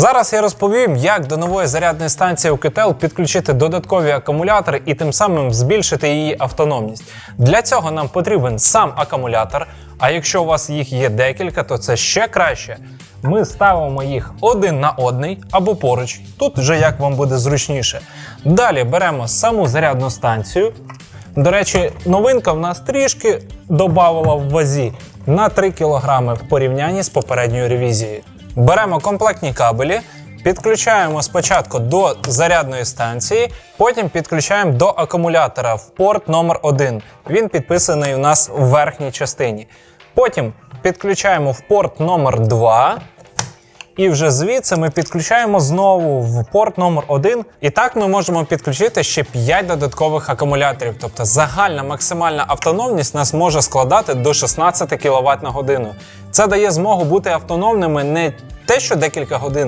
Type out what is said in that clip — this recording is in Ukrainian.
Зараз я розповім, як до нової зарядної станції у Кител підключити додаткові акумулятори і тим самим збільшити її автономність. Для цього нам потрібен сам акумулятор. А якщо у вас їх є декілька, то це ще краще. Ми ставимо їх один на одний або поруч. Тут вже як вам буде зручніше. Далі беремо саму зарядну станцію. До речі, новинка в нас трішки додавала в вазі на 3 кг в порівнянні з попередньою ревізією. Беремо комплектні кабелі, підключаємо спочатку до зарядної станції, потім підключаємо до акумулятора в порт номер 1 Він підписаний у нас в верхній частині. Потім підключаємо в порт номер 2 і вже звідси ми підключаємо знову в порт номер 1 І так ми можемо підключити ще 5 додаткових акумуляторів. Тобто загальна максимальна автономність нас може складати до 16 кВт на годину. Це дає змогу бути автономними не те, що декілька годин,